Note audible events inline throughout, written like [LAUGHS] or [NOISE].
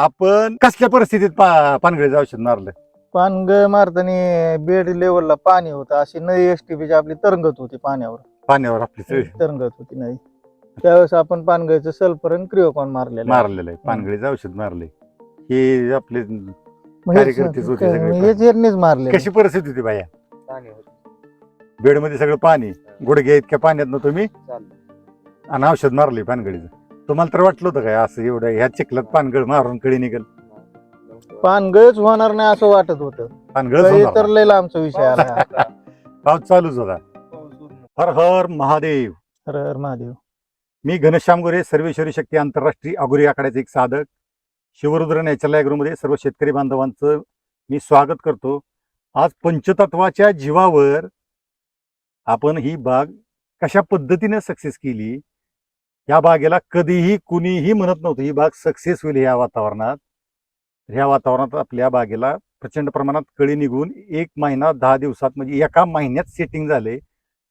आपण कसल्या परिस्थितीत पा पानगळीचं औषध मारलं पानग मारताना बेड लेवलला पाणी होतं. अशी नदी एसटीपीची आपली तरंगत होती पाण्यावर. पाण्यावर आपली सगळी. तरंगत होती नदी त्यावेळेस आपण पानगळीचं सल्फर आणि क्रिओकॉन मारलेलं मारलेलं आहे. पानगळीचं औषध मारले हे आपले कार्यकर्तेच होते सगळे. हे झेरणीच मारले कशी परिस्थिती होती बाया? पाणी होतं. बेडमध्ये सगळं पाणी. गुडघ्या इतक्या पाण्यात तुम्ही आणि औषध मारले पानगळीचं. तुम्हाला तर वाटलं होतं काय असं एवढं ह्या चिखलात पानगळ मारून कळी निघल? पानगळच होणार नाही असं वाटत होतं. पानगळ तर लय लांबचा विषय आला. [LAUGHS] पाऊस चालूच होता. हर हर महादेव. हर हर महादेव. मी घनश्याम गोरे सर्वेश्वरी शक्ती आंतरराष्ट्रीय अगोरी आखाड्याचे एक साधक. शिवरुद्र नॅचरल ॲग्रोमध्ये सर्व शेतकरी बांधवांचं मी स्वागत करतो. आज पंचतत्वाच्या जीवावर आपण ही बाग कशा पद्धतीने सक्सेस केली? या बागेला कधीही कुणीही म्हणत नव्हतं ही बाग सक्सेस होईल ह्या वातावरणात. ह्या वातावरणात आपल्या बागेला प्रचंड प्रमाणात कळी निघून एक महिना दहा दिवसात म्हणजे एका महिन्यात सेटिंग झाले.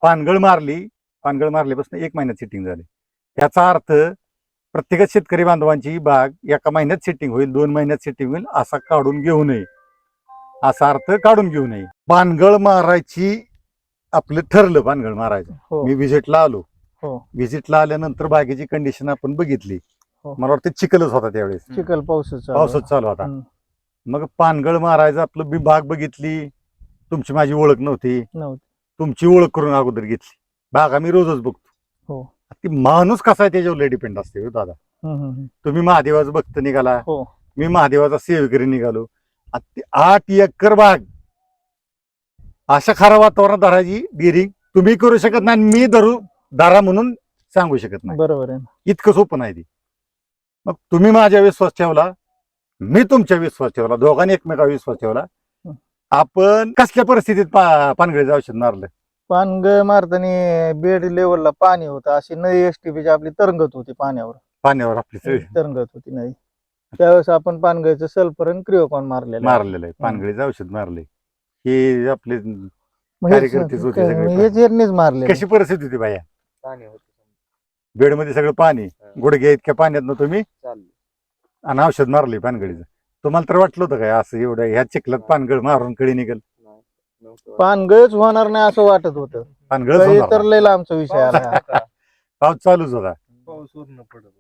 पानगळ मारली पानगळ मारल्यापासून एक महिन्यात सेटिंग झाले. याचा अर्थ प्रत्येक शेतकरी बांधवांची ही बाग एका महिन्यात सेटिंग होईल दोन महिन्यात सेटिंग होईल असा काढून घेऊ नये. असा अर्थ काढून घेऊ नये. पानगळ मारायची आपलं ठरलं पानगळ मारायचं. हो. मी व्हिजिटला आलो. हो. व्हिजिटला आल्यानंतर बागेची कंडिशन आपण बघितली. हो. मला वाटतं चिखलच होता त्यावेळेस. चिखल पाऊसच पावसाच चालू होता. मग पानगळ मारायचं आपलं मी बाग बघितली. तुमची माझी ओळख नव्हती. नव्हती. तुमची ओळख करून अगोदर घेतली. बाग आम्ही रोजच बघतो. हो. ती माणूस कसा आहे त्याच्यावर डिपेंड असते हो दादा. हम्म, हम्म, हम्म. तुम्ही महादेवाचं भक्त निघाला. हो. मी महादेवाचा सेवेकरी निघालो. ती आठ एकर बाग. अशा खरा वातावरणात धरायची डिरिंग तुम्ही करू शकत नाही आणि मी धरू. धरा म्हणून सांगू शकत नाही. बरोबर आहे इतकं सोपं नाही ती. मग तुम्ही माझ्या विश्वास ठेवला मी तुमच्या विश्वास ठेवला दोघांनी एकमेकावर विश्वास ठेवला. आपण कसल्या परिस्थितीत पा पानगळीचं औषध मारलं? पानग मारताना बेड लेवलला पाणी होतं. अशी नदी एसटीपीची आपली तरंगत होती पाण्यावर. पाण्यावर आपली तरंगत होती नदी त्यावेळेस आपण पानगळीचं सल्फर आणि क्रिओकॉन मारलेलं मारलेलं आहे. पानगळीचं औषध मारले हे आपले होते झेरणीच मारले कशी परिस्थिती होती बाया? पाणी होतं बेडमध्ये सगळं पाणी. गुडघ्या इतक्या पाण्यात तुम्ही चाललं. आणि औषध मारले पानगळीचं. तुम्हाला तर वाटलं होतं काय असं एवढं ह्या चिखलात पानगळ मारून कळी निघल? पानगळच होणार नाही असं वाटत होतं. पानगळ तर लय लांबचा विषय आला पाऊस चालूच होता. पाऊस वरून पडत. होता.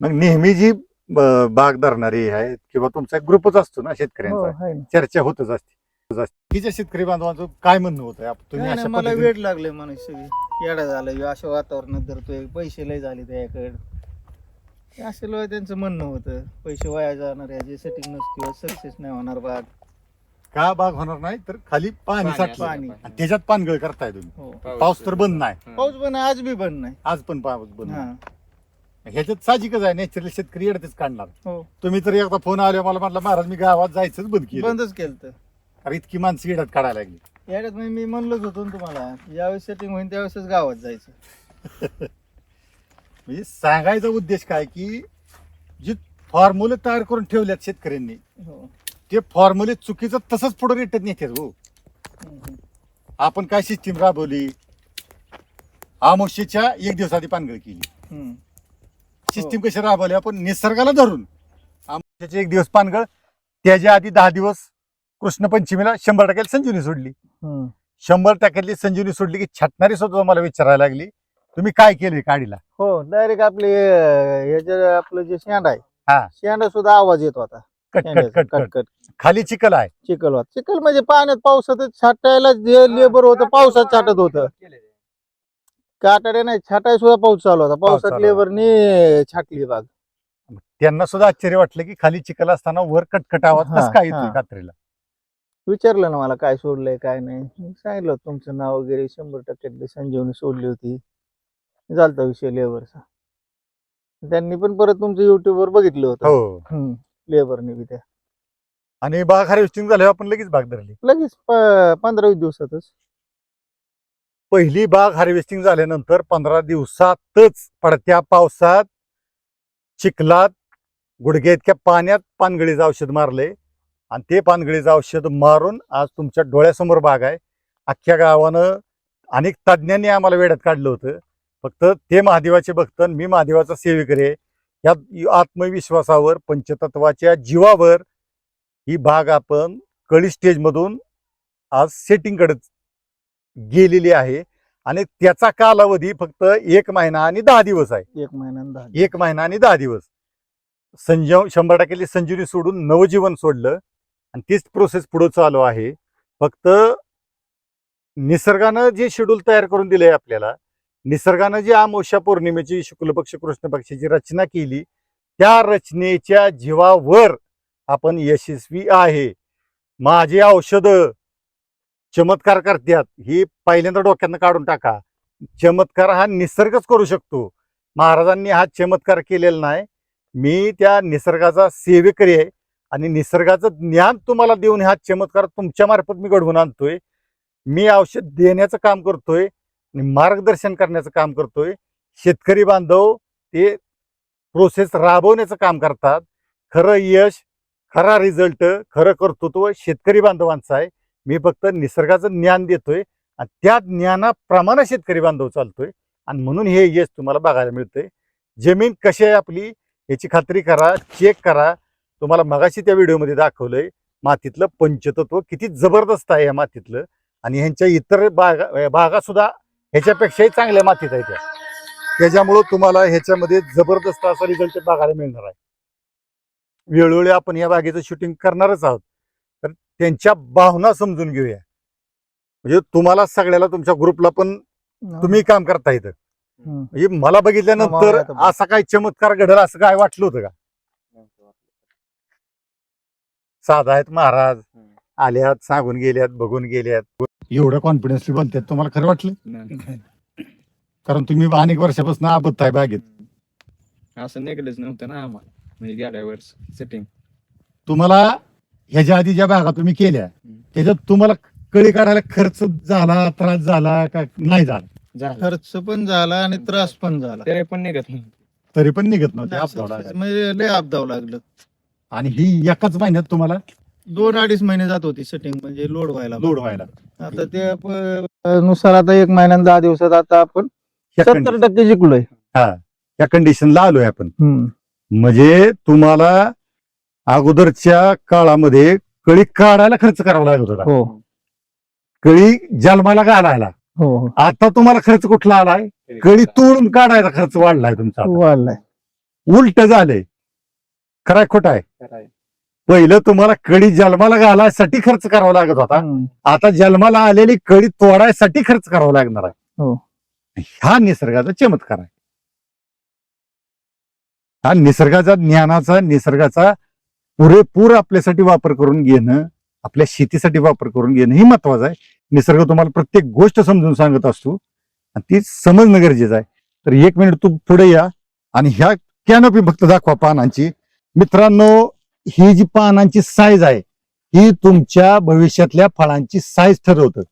मग नेहमी जी ब- बाग धरणारी आहे किंवा तुमचा एक ग्रुपच असतो ना हो, शेतकऱ्यांचा. आहे ना. चर्चा होतच असते. तिच्या शेतकरी बांधवांचं काय म्हणणं होतं आप- तुम्ही नाही, अशा नाही, मला पद्धतीने- वेळ लागले म्हणून सगळी. येडा झालं ह्यो अशा वातावरणात धरतोय पैसे लय झाले त्याकडे असं लोक त्यांचं म्हणणं होतं पैसे वाया जाणार याची सेटिंग नसते सक्सेस नाही होणार बाग. का बाग होणार नाही तर खाली पाणी पाणी साठलं. पाणी. आणि त्याच्यात पानगळ करताय तुम्ही. हो. पाऊस तर बंद नाही. हं. पाऊस पण आज बी बंद नाही. आज पण पाऊस बंद हा. नाही. ह्याच्यात साहजिकच आहे नॅचरल शेतकरी येडतेच काढणार. हो. तुम्ही तर एकदा फोन आले मला म्हटलं महाराज मी गावात जायचंच बंद केलं. बंदच केलं तर अरे इतकी माणसं येड्यात काढायला लागली. याड्यात म्हणजे मी म्हणलोच होतो ना तुम्हाला ज्यावेळेस सेटिंग होईल त्यावेळेसच गावात जायचं. [LAUGHS] म्हणजे सांगायचा उद्देश काय की जी फॉर्म्युले तयार करून ठेवल्यात शेतकऱ्यांनी हो. ते फॉर्म्युले चुकीचं तसंच पुढे रेटत नेतात हो. हम्म. आपण काय सिस्टीम राबवली? आमोशीच्या एक दिवस आधी पानगळ केली. हम्म. सिस्टीम कशी राबवली? आपण निसर्गाला धरून. आमोशीचे एक दिवस पानगळ त्याच्या आधी दहा दिवस कृष्ण पंचमीला शंभर टक्क्याला संजीवनी सोडली. हम्म. शंभर टक्क्यातली संजीवनी सोडली की छटणारी सुद्धा मला विचारायला लागली. तुम्ही काय केलंय काडीला? हो डायरेक्ट आपले अं, हे जे आपलं जे शेंड आहे हा. शेंडा सुद्धा आवाज येत होता कट कट शेंड्याचा, कट कट खाली चिखल आहे. चिखल होत. चिखल म्हणजे पाण्यात पावसातच छाटायला जे लेबर होतं पावसात छाटत होतं. केले. काटाड्या नाही छाटाय सुद्धा पाऊस चालू होता. पावसात चालू होता. लेबरनी छाटली बाग. त्यांना सुद्धा आश्चर्य वाटलं की खाली चिखल असताना वर कटकट आवाज हा, कसं काय येतोय हा. कात्रीला? विचारलं ना मला काय सोडलंय काय नाही. मी सांगितलं तुमचं नाव वगैरे शंभर टक्क्यातली संजीवनी सोडली होती. झालता विषय लेबरचा. त्यांनी पण परत तुमचं युट्यूब वर बघितलं होतं. हो. लेबरने बी त्या. आणि बाग हार्वेस्टिंग झाल्यावर आपण लगेच बाग धरली. लगेच प- पंधरा वीस दिवसातच. पहिली बाग हार्वेस्टिंग झाल्यानंतर पंधरा दिवसातच पडत्या पावसात चिखलात गुडघ्या इतक्या पाण्यात पानगळीचं औषध मारले आणि ते पानगळीचं औषध मारून आज तुमच्या डोळ्यासमोर बाग आहे. अख्ख्या गावानं अनेक तज्ज्ञांनी आम्हाला वेड्यात काढलं होतं. फक्त ते महादेवाचे भक्त आणि मी महादेवाचा सेवेकरी आहे. या आत्मविश्वासावर पंचतत्वाच्या जीवावर ही बाग आपण कळी स्टेजमधून आज सेटिंगकडे गेलेली आहे. आणि त्याचा कालावधी फक्त एक महिना आणि दहा दिवस आहे. एक दहा एक महिना आणि दहा दिवस. संजीव शंभर टक्के संजीवनी सोडून नवजीवन सोडलं. आणि तीच प्रोसेस पुढे चालू आहे. फक्त निसर्गानं जे शेड्यूल तयार करून दिलंय आपल्याला निसर्गानं जी अमावस्या पौर्णिमेची शुक्लपक्ष कृष्ण पक्षाची रचना केली त्या रचनेच्या जीवावर आपण यशस्वी आहे. माझे औषधं चमत्कार करतात. ही पहिल्यांदा डोक्यातनं काढून टाका. चमत्कार हा निसर्गच करू शकतो. महाराजांनी हा चमत्कार केलेला नाही. मी त्या निसर्गाचा सेवेकरी आहे. आणि निसर्गाचं ज्ञान तुम्हाला देऊन हा चमत्कार तुमच्या मार्फत मी घडवून आणतोय. मी औषध देण्याचं काम करतोय आणि मार्गदर्शन करण्याचं काम करतोय. शेतकरी बांधव ते प्रोसेस राबवण्याचं काम करतात. खरं यश खरा रिझल्ट खरं कर्तृत्व शेतकरी बांधवांचं आहे. मी फक्त निसर्गाचं ज्ञान देतोय आणि त्या ज्ञानाप्रमाणे शेतकरी बांधव चालतोय आणि म्हणून हे यश तुम्हाला बघायला मिळतंय. जमीन कशी आहे आपली याची खात्री करा चेक करा. तुम्हाला मगाशी त्या व्हिडिओमध्ये दाखवलंय मातीतलं पंचतत्व किती जबरदस्त आहे या मातीतलं. आणि ह्यांच्या इतर बागा बागा सुद्धा ह्याच्यापेक्षाही चांगल्या मातीत आहे त्या. त्याच्यामुळं तुम्हाला ह्याच्यामध्ये जबरदस्त असा रिझल्ट बघायला मिळणार आहे. वेळोवेळी आपण या बागेचं शूटिंग करणारच आहोत. तर त्यांच्या भावना समजून घेऊया. म्हणजे तुम्हाला सगळ्याला तुमच्या ग्रुपला पण तुम्ही काम करता येतं. म्हणजे मला बघितल्यानंतर. असा काय चमत्कार घडल असं काय वाटलं होतं का नव्हतं वाटलं. साधा आहेत महाराज. आल्यात सांगून गेल्यात बघून गेल्यात. एवढं कॉन्फिडन्सली बोलतात तुम्हाला खरं वाटलं. कारण तुम्ही अनेक वर्षापासून आबत आहे बागेत. असं निघलंच नव्हतं ना आम्हाला म्हणजे गेल्या वर्ष सेटिंग तुम्हाला ह्याच्या आधी ज्या बागा तुम्ही केल्या त्याच्यात तुम्हाला कळी काढायला खर्च झाला त्रास झाला का नाही झाला? झालं. खर्च पण झाला आणि त्रास पण झाला. तरी पण निघत नाही तरी पण निघत नव्हते. म्हणजे लय आपदाव लागलं. आणि ही एकाच महिन्यात तुम्हाला दोन अडीच महिने जात होती सेटिंग म्हणजे लोड व्हायला. लोड व्हायला. आता ते प- नुसार आता एक महिन्यात दहा दिवसात आता आपण सत्तर टक्के जिंकलोय. या कंडिशनला आलोय आपण. हम्म. म्हणजे तुम्हाला अगोदरच्या काळामध्ये कळी काढायला खर्च करावा लागत होता. हो. कळी जन्माला घालायला हो हो. आता तुम्हाला खर्च कुठला आलाय? कळी तोडून काढायचा खर्च वाढलाय तुमचा आता. वाढलाय. उलट झालंय. खराय खोट आहे. पहिलं तुम्हाला कळी जन्माला घालायसाठी खर्च करावा लागत होता. आता जन्माला आलेली कळी तोडायसाठी खर्च करावा लागणार आहे. हो. हा निसर्गाचा चमत्कार आहे. हा निसर्गाचा ज्ञानाचा निसर्गाचा पुरेपूर आपल्यासाठी वापर करून घेणं आपल्या शेतीसाठी वापर करून घेणं ही महत्वाचं आहे. निसर्ग तुम्हाला प्रत्येक गोष्ट समजून सांगत असतो. आणि ती समजणं गरजेचं आहे. तर एक मिनिट तू पुढे या आणि ह्या कॅनोपी फक्त दाखवा पानांची. मित्रांनो ही जी पानांची साईज आहे ही तुमच्या भविष्यातल्या फळांची साईज ठरवतं.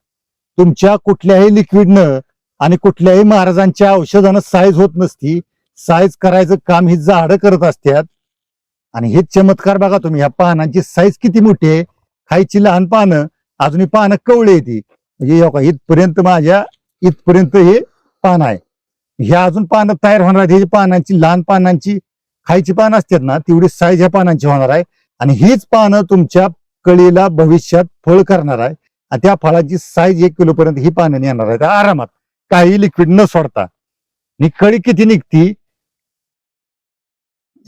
तुमच्या कुठल्याही लिक्विडनं आणि कुठल्याही महाराजांच्या औषधानं साईज होत नसती साईज करायचं काम ही झाडं करत असतात. आणि हे चमत्कार बघा तुम्ही ह्या पानांची साईज किती मोठी आहे खायची लहान पानं अजून ही पानं कवळी येते म्हणजे इथपर्यंत माझ्या इथपर्यंत हे पान आहे. ह्या अजून पानं तयार होणार आहेत ही पानांची लहान पानांची खायची पानं असतात ना तेवढी साईज ह्या पानांची होणार आहे. आणि हीच पानं तुमच्या कळीला भविष्यात फळ करणार आहे. आणि त्या फळाची साईज एक किलो पर्यंत ही पानं येणार आहेत. आरामात. काही लिक्विड न सोडता. आणि कळी किती निघती?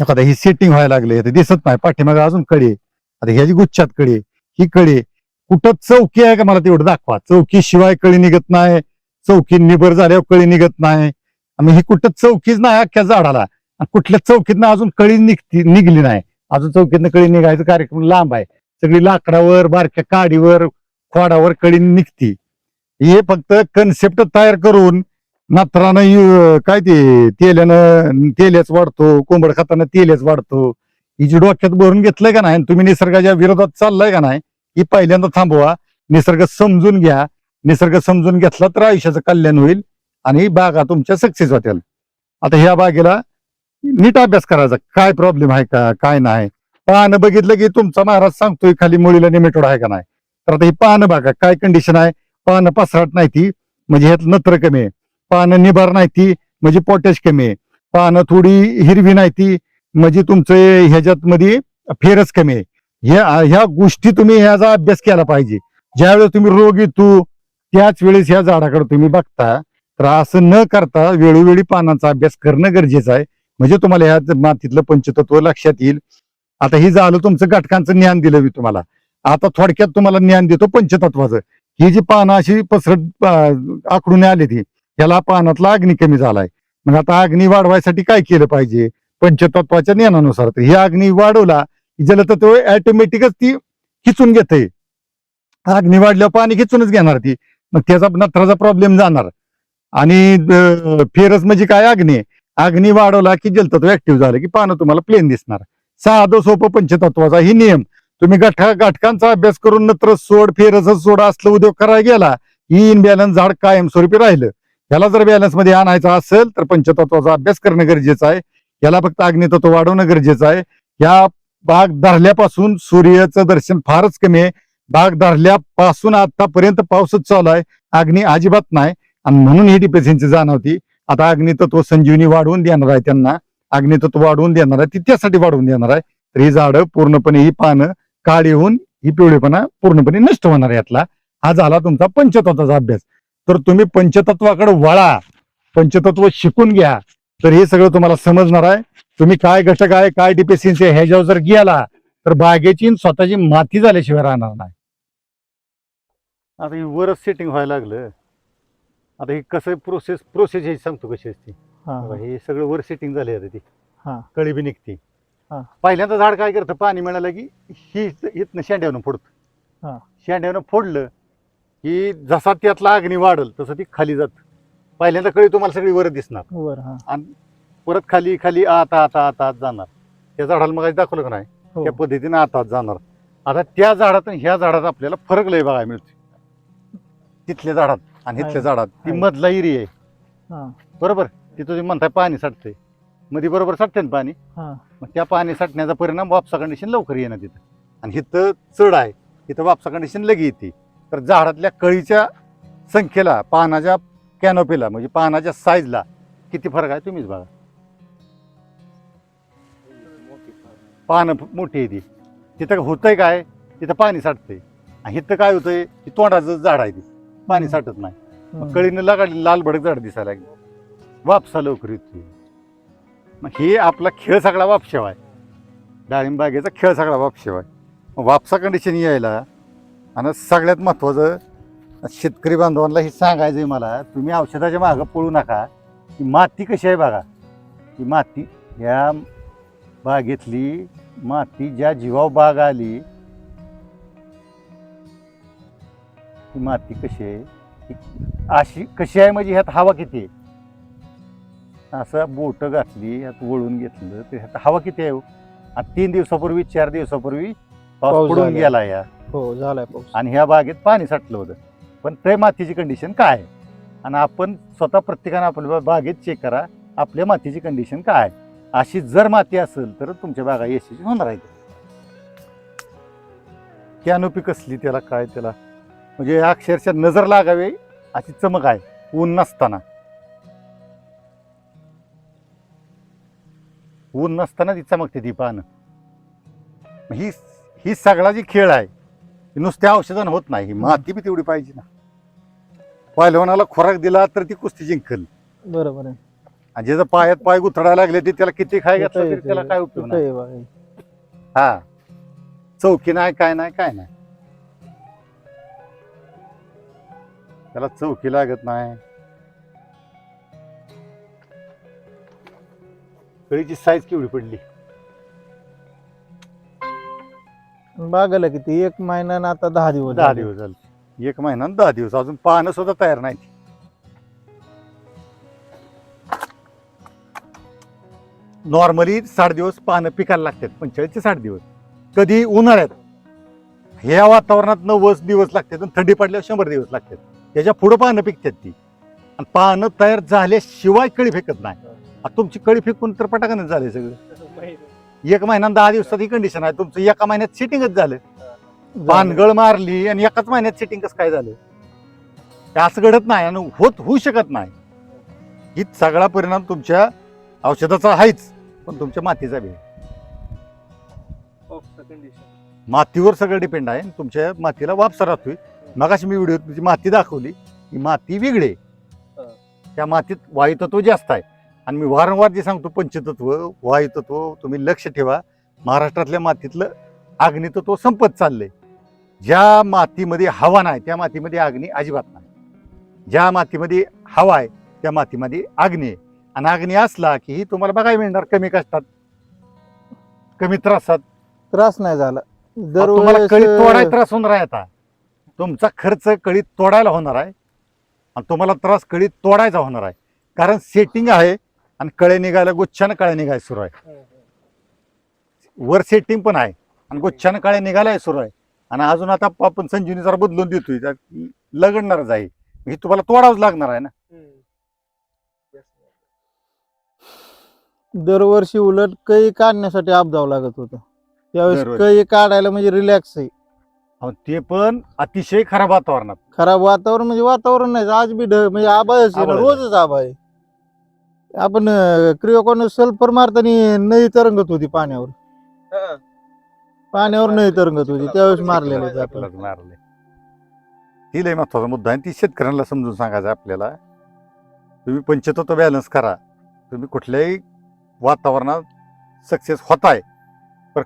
एखादा ही सेटिंग व्हायला लागली आता दिसत नाही. पाठीमागे अजून कळी आता ह्याची गुच्छात कळी ही कळी कुठं चौकी आहे का? मला तेवढं दाखवा. चौकी शिवाय कळी निघत नाही. चौकी निबर झाल्यावर कळी निघत नाही. आम्ही ही कुठं चौकीच नाही अख्ख्या झाडाला. कुठल्या चौकीतनं अजून कळी निघती निघली नाही. अजून चौकीतनं कळी निघायचा कार्यक्रम लांब आहे. सगळी लाकडावर बारक्या काडीवर खोडावर कळी निघती. हे फक्त कन्सेप्ट तयार करून नात्रानं काय ते तेल्यानं तेल्याच वाढतो कोंबड खाताना तेल्याच वाढतो. ही जी डोक्यात भरून घेतलंय का नाही आणि तुम्ही निसर्गाच्या विरोधात चाललाय का नाही ही पहिल्यांदा थांबवा. निसर्ग समजून घ्या. निसर्ग समजून घेतला तर आयुष्याचं कल्याण होईल आणि बागा तुमच्या सक्सेस होतील आता ह्या बागेला नीट अभ्यास करायचा. काय प्रॉब्लेम आहे का? काय नाही? पाहणं बघितलं की तुमचा महाराज सांगतोय खाली मुलीला निमेटोड आहे का नाही? तर आता ही पाहणं बघा काय कंडिशन आहे? पानं पसराट नाही ती म्हणजे ह्यात नत्र कमी आहे. पानं निभार नाही ती म्हणजे पोटॅश कमी आहे. पानं थोडी हिरवी नाही ती म्हणजे तुमचं ह्याच्यात मध्ये फेरच कमी आहे. ह्या ह्या गोष्टी तुम्ही ह्याचा अभ्यास केला पाहिजे. ज्यावेळेस तुम्ही रोग येतो त्याच वेळेस ह्या झाडाकडे तुम्ही बघता. तर असं न करता वेळोवेळी पानांचा अभ्यास करणं गरजेचं आहे. म्हणजे तुम्हाला ह्या मातीतलं पंचतत्व लक्षात येईल. आता हे झालं तुमचं घटकांचं ज्ञान दिलं मी तुम्हाला. आता थोडक्यात तुम्हाला ज्ञान देतो पंचतत्वाचं. ही जी पानं अशी पसरट आकडून आली ती याला पानातला अग्नी कमी झालाय. मग आता अग्नी वाढवायसाठी काय केलं पाहिजे? पंचतत्वाच्या ज्ञानानुसार. तर ही अग्नी वाढवला की जलतत्व ऑटोमॅटिकच ती खिचून घेते. अग्नी वाढल्यावर पाणी खिचूनच घेणार ती. मग त्याचा नत्राचा प्रॉब्लेम जाणार. आणि फेरस म्हणजे काय? अग्नी. अग्नी वाढवला की जलतत्व ऍक्टिव्ह झालं की पानं तुम्हाला प्लेन दिसणार. साधं सोपं पंचतत्वाचा ही नियम. तुम्ही गठा घटकांचा अभ्यास करून नत्र सोड फेरस सोड असलं उद्योग करायला गेला ही इनबॅलन्स झाड कायमस्वरूपी राहिलं. याला जर बॅलन्समध्ये आणायचं असेल तर पंचतत्वाचा अभ्यास करणं गरजेचं आहे. याला फक्त अग्नितत्व वाढवणं गरजेचं आहे. या बाग धरल्यापासून सूर्याचं दर्शन फारच कमी आहे. बाग धरल्यापासून आतापर्यंत पाऊसच चालू आहे. अग्नी अजिबात नाही. आणि म्हणून ही डिफिशियन्सी जाणवती. आता अग्नितत्व संजीवनी वाढवून देणार आहे त्यांना. अग्नितत्व वाढवून देणार आहे ती त्यासाठी वाढवून देणार आहे. तर ही झाडं पूर्णपणे ही पानं काळी होऊन ही पिवळेपणा पूर्णपणे नष्ट होणार आहे यातला. हा झाला तुमचा पंचतत्वाचा अभ्यास. तर तुम्ही पंचतत्वाकडे वळा. पंचतत्व शिकून घ्या. तर हे सगळं तुम्हाला समजणार आहे. तुम्ही काय घटक आहे काय डिफिशियन्सी आहे ह्याच्यावर जर गेला तर बागेची स्वतःची माती झाल्याशिवाय राहणार नाही. आता वरच सेटिंग व्हायला लागलं. आता ही कसं प्रोसेस प्रोसेस हे सांगतो कशी असते. हा, बघा, हे. सगळं वर सेटिंग झाले आता ती. हा. कळी बी निघते. हा. पहिल्यांदा झाड काय करतं पाणी मिळालं की ही इथनं शेंड्यावरून हा. फोडतं शेंड्यावरून फोडलं की जसा त्यातला अग्नी वाढल तसं ती खाली जात. पहिल्यांदा कळी तुम्हाला सगळी वर दिसणार. वर हा. परत खाली खाली आता आता आता आत जाणार. त्या झाडाला मग दाखवलं का नाही? हो. त्या पद्धतीनं आता आत जाणार. आता त्या झाडात आणि ह्या झाडात आपल्याला फरक लय बघायला मिळतो तिथल्या झाडात. आणि. इथल्या झाडात ती. मधला एरिया आहे. हा. बरोबर? तिथं तुम्ही म्हणताय पाणी साठतंयमध्ये बरोबर साठते ना पाणी? हा. मग त्या पाणी साठण्याचा परिणाम वापसा कंडिशन लवकर येणं तिथं. आणि इथं चढ आहे. तिथं वापसा कंडिशन लगे येते. तर झाडातल्या कळीच्या संख्येला पानाच्या कॅनोपीला म्हणजे पानाच्या साईजला किती फरक आहे तुम्हीच बघा. पानं मोठी आहे ती. तिथं होतंय काय? तिथं पाणी साठतंय. आणि इथं काय होतंय? की तोंडाचं झाड आहे ती. पाणी. साठत नाही. मग कळीनं लगाडली लाल भडक झाड दिसायला लागली. वापसा लवकर येते मग हे आपला खेळ सगळा वापशेव आहे डाळिंब बागेचा खेळ सगळा वापशेव आहे मग वापसा कंडिशन यायला आणि सगळ्यात महत्त्वाचं शेतकरी बांधवांना हे सांगायचं आहे मला तुम्ही औषधाच्या मागं पळू नका. की माती कशी आहे बघा. की माती या बागेतली माती ज्या जीवावर बाग आली ही माती कशी आहे? अशी कशी आहे म्हणजे ह्यात हवा किती आहे? असं बोट घातली ह्यात वळून घेतलं तर ह्यात हवा किती आहे हो? आणि तीन दिवसापूर्वी चार दिवसापूर्वी पाऊस पडून. गेला या. हो झालाय पाऊस. आणि ह्या बागेत पाणी साठलं होतं. पण ते मातीची कंडिशन काय आहे? आणि आपण स्वतः प्रत्येकानं आपल्या बागेत चेक करा आपल्या मातीची कंडिशन काय आहे? अशी जर माती असेल तर तुमच्या बागा यशस्वी होणार आहेत. कॅनोपी कसली त्याला काय त्याला म्हणजे अक्षरशः नजर लागावी अशी चमक आहे ऊन नसताना. ऊन नसताना ती चमकते ती पानं. ही ही सगळा जी खेळ आहे ही नुसत्या औषधानं होत नाही ही माती बी तेवढी पाहिजे ना. पहिलवानाला खोराक दिला तर ती कुस्ती जिंकल. बरोबर आहे. आणि ज्याचं पायात पाय गुथडायला लागले ते त्याला किती खाय घातलं तरी त्याला काय उपयोग नाही. हा. चौकी नाही काय नाही काय नाही. त्याला चौकी लागत नाही. कळीची साईज केवढी पडली? बागाला किती? एक महिना आणि आता दहा दिवस दहा झाले. दिवस झाले. एक महिना आणि दहा दिवस. अजून पाहणं सुद्धा तयार नाही नॉर्मली साठ दिवस पानं पिकायला लागतात पंचेचाळीस ते साठ दिवस. कधी उन्हाळ्यात. ह्या वातावरणात नव्वद दिवस लागतात आणि थंडी पडल्यावर शंभर दिवस लागतात. त्याच्या पुढं पानं पिकतात ती. आणि पानं तयार झाल्याशिवाय कळी फेकत नाही. आता तुमची कळी फेकून तर पटाकनच झाले सगळं. एक महिना दहा दिवसात ही कंडिशन आहे. तुमचं एका महिन्यात सेटिंगच झालं. पानगळ मारली आणि एकाच महिन्यात सेटिंग कसं काय झालं? ते असं घडत नाही आणि होत होऊ शकत नाही. ही सगळा परिणाम तुमच्या औषधाचा आहेच पण तुमच्या मातीचा बी. मातीवर सगळं डिपेंड आहे तुमच्या मातीला वापसा राहतोय. मगाशी मी व्हिडिओ तुझी माती दाखवली. ही माती वेगळी. त्या मातीत वायुतत्व जास्त आहे. आणि मी वारंवार जे सांगतो पंचतत्व वायुतत्व तुम्ही लक्ष ठेवा. महाराष्ट्रातल्या मातीतलं अग्नितत्व संपत चाललंय. ज्या मातीमध्ये हवा नाही त्या मातीमध्ये अग्नी अजिबात नाही. ज्या मातीमध्ये हवा आहे त्या मातीमध्ये अग्नी आहे. आणि अग्नी असला की ही तुम्हाला बघायला मिळणार कमी कष्टात कमी त्रासात. त्रास नाही झाला. तुम्हाला कळी दरवेळेस त्रास आहे आता. तुमचा खर्च कळी तोडायला होणार आहे आणि तुम्हाला त्रास कळी तोडायचा होणार आहे. कारण सेटिंग आहे आणि कळे निघायला गुच्छानं कळे निघायला सुरू आहे. वर सेटिंग पण आहे आणि गुच्छानं कळे निघायला सुरू आहे. आणि अजून आता आपण संजीवनी जरा बदलून देतोय. लगडणारच आहे हे तुम्हाला तोडावंच लागणार आहे ना? दरवर्षी उलट काही काढण्यासाठी अपदाव लागत होतं. त्यावेळेस. काही काढायला म्हणजे रिलॅक्स आहे. अहो, ते पण अतिशय खराब वातावरणात. खराब वातावरण म्हणजे वातावरण नाही आज बी ढ- म्हणजे आभाळ आहे. रोजच आबा आहे. आपण क्रिओकॉन सल्फर मारताना नई तरंगत होती पाण्यावर. पाण्यावर नई तरंगत होती त्यावेळेस मारलेलं होतं आपण. आपल्याला मारले. ही लय महत्त्वाचा मुद्दा आहे ती शेतकऱ्यांना समजून सांगायचं आपल्याला. तुम्ही पंचतत्व बॅलन्स करा. तुम्ही कुठल्याही वातावरणात सक्सेस होताय. पण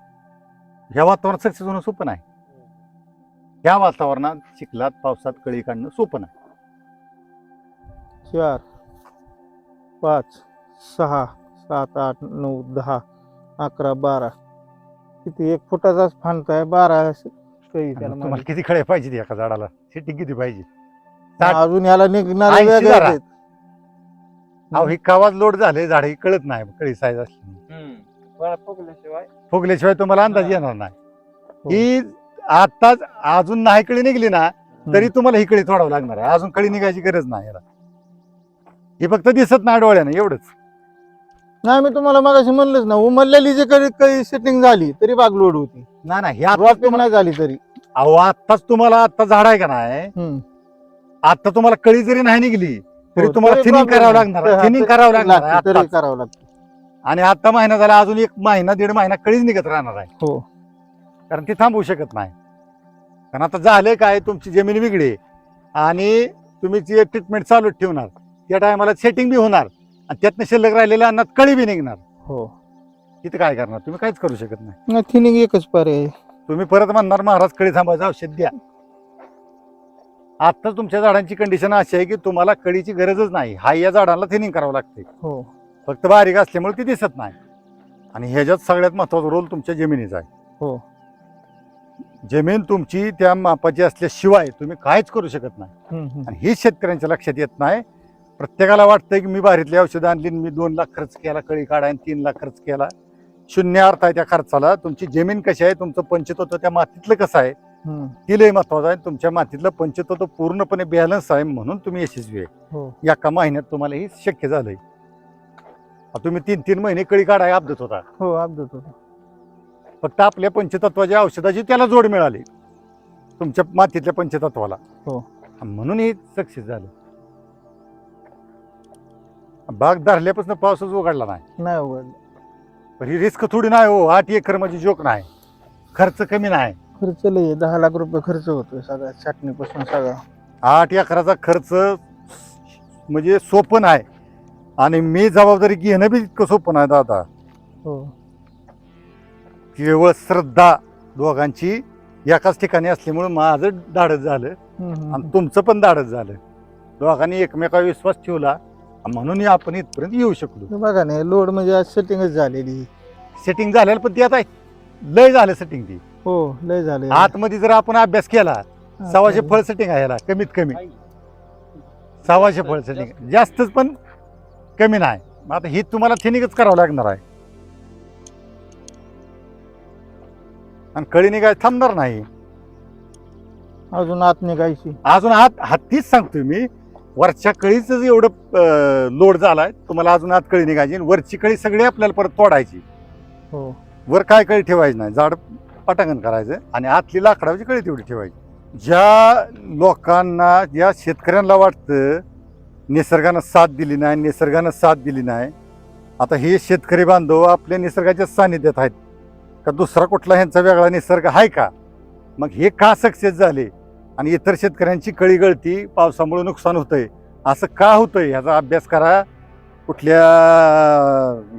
ह्या वातावरणात सक्सेस होणं सोपं नाही. ह्या वातावरणात चिखलात पावसात कळी काढणं सोपं नाही चार पाच सहा सात आठ नऊ दहा अकरा बारा किती एक फुटाचाच फांदता आहे बारा काही त्याला तुम्हाला. किती कळे पाहिजे एका झाडाला सेटिंग किती पाहिजे साठ- अजून याला निघणार 80 वेगळे जरा. आहेत. अहो ही कावाज लोड झाले झाड ही कळत नाही कळी साईज असली फुगल्याशिवाय तुम्हाला अंदाज येणार नाही हो. आताच अजून नाही कळी निघली ना तरी तुम्हाला ही कळी तोडावं लागणार आहे. अजून कळी निघायची गरज नाही याला. हे फक्त दिसत नाही डोळ्याने एवढंच. नाही मी तुम्हाला मागाशी म्हणलंच ना उमरलेली जे काही काही सेटिंग झाली तरी बाग लोड होती. ना ना हे आता ड्रॉपिंग नाही झाली तरी. अहो आत्ताच तुम्हाला आता झाड आहे का नाही? हम्म. आता तुम्हाला कळी जरी नाही निघली तरी हो, तुम्हाला तरी थिनिंग problem करावं नाही. लागणार. हा, थिनिंग तरी करावं लागणार आहे लागतं, तरी आत्ताच. करावं लागतं. आणि आता महिना झाला अजून एक महिना दीड महिना कळीच निघत राहणार आहे. हो. कारण ते थांबवू शकत नाही. कारण आता झालं काय तुमची जमीन वेगळी आहे. आणि तुम्ही जी ट्रीटमेंट चालू ठेवणार त्या टायमाला सेटिंग बी होणार आणि त्यातनं शिल्लक राहिलेल्या अन्नात कळी बी निघणार. हो. तिथे काय करणार? तुम्ही काहीच करू शकत नाही. नाही थिनिंग एकच पर्याय आहे. तुम्ही परत म्हणणार महाराज कळी थांबायचं औषध द्या. आता तुमच्या झाडांची कंडिशन अशी आहे की तुम्हाला कळीची गरजच नाही. हा या झाडांना थिनिंग करावं लागते हो. फक्त बारीक असल्यामुळे ती दिसत नाही. आणि ह्याच्यात सगळ्यात महत्त्वाचा रोल तुमच्या जमिनीचा आहे. हो. जमीन तुमची त्या मापाची असल्याशिवाय तुम्ही काहीच करू शकत नाही. हम्म, हम्म. आणि हीच शेतकऱ्यांच्या लक्षात येत नाही. प्रत्येकाला वाटतंय की मी बाहेरली औषधं आणली आणि मी दोन लाख खर्च केला कळी काढा आणि तीन लाख खर्च केला. शून्य अर्थ आहे त्या खर्चाला. तुमची जमीन कशी आहे? तुमचं पंचतत्व त्या मातीतलं कसं आहे? हम्म. ती लय महत्वाचं आहे. तुमच्या मातीतलं पंचतत्व पूर्णपणे बॅलन्स आहे म्हणून तुम्ही यशस्वी आहे. हो. एका महिन्यात तुम्हाला हे शक्य झालंय. तुम्ही तीन तीन महिने कळी काढाय अपदत होता. हो होतो. फक्त आपल्या पंचतत्वाच्या औषधाची त्याला जोड मिळाली. तुमच्या मातीतल्या पंचतत्वाला. हो. म्हणून हे सक्सेस झालं. बाग धरल्यापासून पावसाच उघडला नाही. नाही उघडलं. पण ही रिस्क थोडी नाही हो. आठ एकर म्हणजे जोक नाही. खर्च कमी नाही. खर्च लय. दहा लाख रुपये खर्च होतोय सगळ्या छाटणीपासून सगळा. आठ एकराचा खर्च म्हणजे सोपं नाही. आणि मी जबाबदारी घेणं बी इतकं सोपं नाही दादा. हो. केवळ श्रद्धा दोघांची एकाच ठिकाणी असल्यामुळे माझं धाडस झालं. आणि तुमचं पण धाडस झालं. दोघांनी एकमेकावर विश्वास ठेवला म्हणून आपण इथपर्यंत येऊ शकलो. बघा नाही लोड म्हणजे आज सेटिंगच झालेली. सेटिंग झालेलं पण ती आता लय झालं सेटिंग ती. हो लय झाले आतमध्ये जर आपण अभ्यास केला सव्वाशे फळ सेटिंग आहे याला कमीत कमी. सव्वाशे फळ सेटिंग जास्तच पण कमी नाही. आता ही तुम्हाला थिनिकच करावं लागणार आहे. आणि कळी निघाय थांबणार नाही. अजून आत निघायची. अजून आत हातीच सांगतोय मी. वरच्या कळीच एवढं लोड झालाय तुम्हाला अजून आत कळी निघायची आणि वरची कळी सगळी आपल्याला परत तोडायची. हो. वर काय कळी ठेवायची नाही. झाड पटांगण करायचं आणि आतली लाकडाची कळी तेवढी ठेवायची. ज्या लोकांना ज्या शेतकऱ्यांना वाटतं निसर्गानं साथ दिली नाही निसर्गानं साथ दिली नाही. आता हे शेतकरी बांधव आपल्या निसर्गाच्या सानिध्यात आहेत. का दुसरा कुठला ह्यांचा वेगळा निसर्ग आहे का? मग हे का सक्सेस झाले? आणि इतर शेतकऱ्यांची कळी गळती पावसामुळे नुकसान होतंय. असं का होतंय? ह्याचा अभ्यास करा. कुठल्या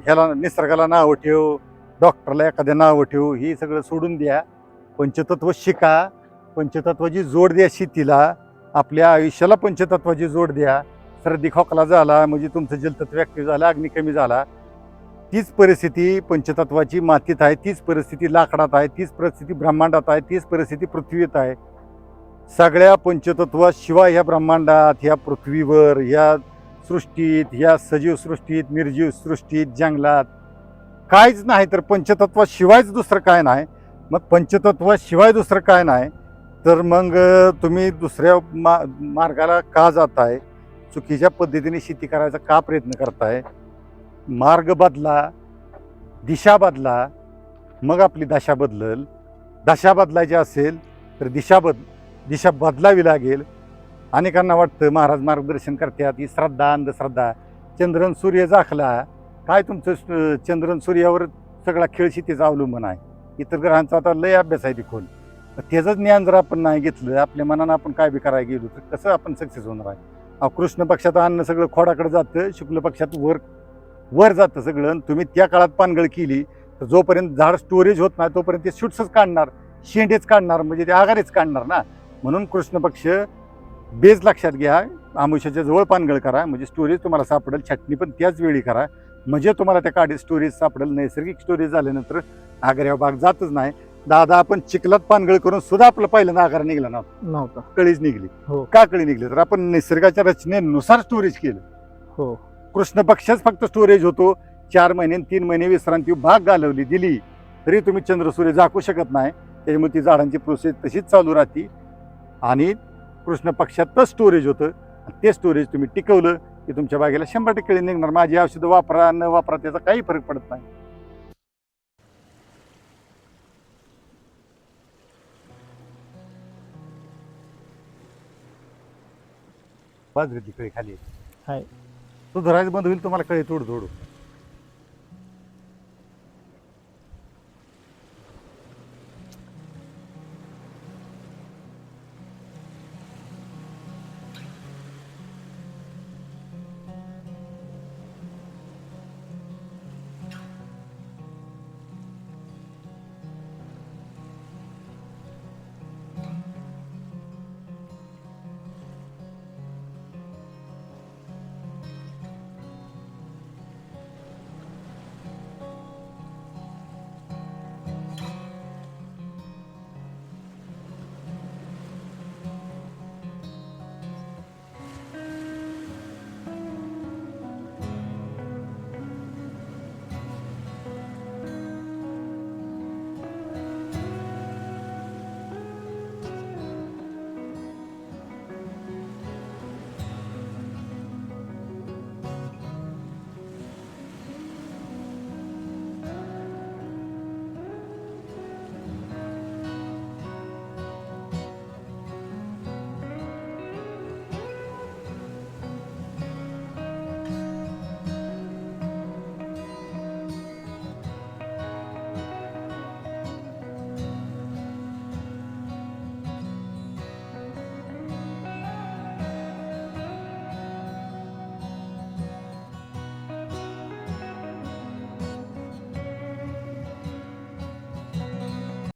ह्याला निसर्गाला नावं ठेव. डॉक्टरला एखाद्या नावं ठेव. ही सगळं सोडून द्या. पंचतत्व शिका. पंचतत्वाची जोड द्या शेतीला. आपल्या आयुष्याला पंचतत्वाची जोड द्या. सर्दी खोकला झाला म्हणजे तुमचं जलतत्व ॲक्टिव्ह झालं अग्नी कमी झाला. तीच परिस्थिती पंचतत्वाची मातीत आहे तीच परिस्थिती लाकडात आहे तीच परिस्थिती ब्रह्मांडात आहे तीच परिस्थिती पृथ्वीत आहे. सगळ्या पंचतत्वाशिवाय ह्या ब्रह्मांडात ह्या पृथ्वीवर ह्या सृष्टीत ह्या सजीव सृष्टीत निर्जीव सृष्टीत जंगलात काहीच नाही तर पंचतत्वाशिवायच दुसरं काय नाही. मग पंचतत्वाशिवाय दुसरं काय नाही? तर मग तुम्ही दुसऱ्या मा मार्गाला का जाताय? चुकीच्या पद्धतीने शेती करायचा का प्रयत्न करताय? मार्ग बदला दिशा बदला मग आपली दशा बदलल. दशा बदलायची असेल तर दिशा बद दिशा बदलावी लागेल. अनेकांना वाटतं महाराज मार्गदर्शन करतात ही श्रद्धा अंधश्रद्धा. चंद्रन सूर्य जाखला. काय तुमचं चंद्रन सूर्यावर सगळा खेळ शेतीचा अवलंबून आहे? इतर ग्रहांचा आता लय अभ्यास आहे तिकून त्याचं ज्ञान जर आपण नाही घेतलं आपल्या मनानं आपण काय बी करायला गेलो तर कसं आपण सक्सेस होणार आहे? कृष्ण पक्षात अन्न सगळं खोडाकडे जातं शुक्ल पक्षात वर वर जातं सगळं तुम्ही त्या काळात पानगळ केली तर जोपर्यंत झाड स्टोरेज होत नाही तोपर्यंत ते शूट्सच काढणार शेंडेच काढणार म्हणजे ते आगारेच काढणार ना. म्हणून कृष्ण पक्ष बेज लक्षात घ्या आमुष्याच्या जवळ पानगळ करा म्हणजे स्टोरेज तुम्हाला सापडेल छटणी पण त्याच वेळी करा. म्हणजे तुम्हाला त्या काढी स्टोरेज सापडेल नैसर्गिक स्टोरेज झाल्यानंतर आगाऱ्या बाग जातच नाही. दादा आपण चिखलात पानगळ करून सुद्धा आपलं पहिल्यांदा आगार निघला ना नव्हता. कळीच निघली. हो. का कळी निघली? तर आपण निसर्गाच्या रचनेनुसार स्टोरेज केलं. हो. कृष्ण पक्षच फक्त स्टोरेज होतो. चार महिने तीन महिने विश्रांती भाग घालवली दिली. तरी तुम्ही चंद्रसूर्य झाकू शकत नाही. त्याच्यामुळे ती झाडांची प्रोसेस तशीच चालू राहते. आणि कृष्ण पक्षातच स्टोरेज होतं. ते स्टोरेज तुम्ही टिकवलं की तुमच्या बागेला शंभर टक्के निघणार. माझी औषधं वापरा न वापरा त्याचा काही फरक पडत नाही. बाजरी तिकडे खाली हाय. तो धरायचं बंद होईल तुम्हाला कळे तोड थोडं.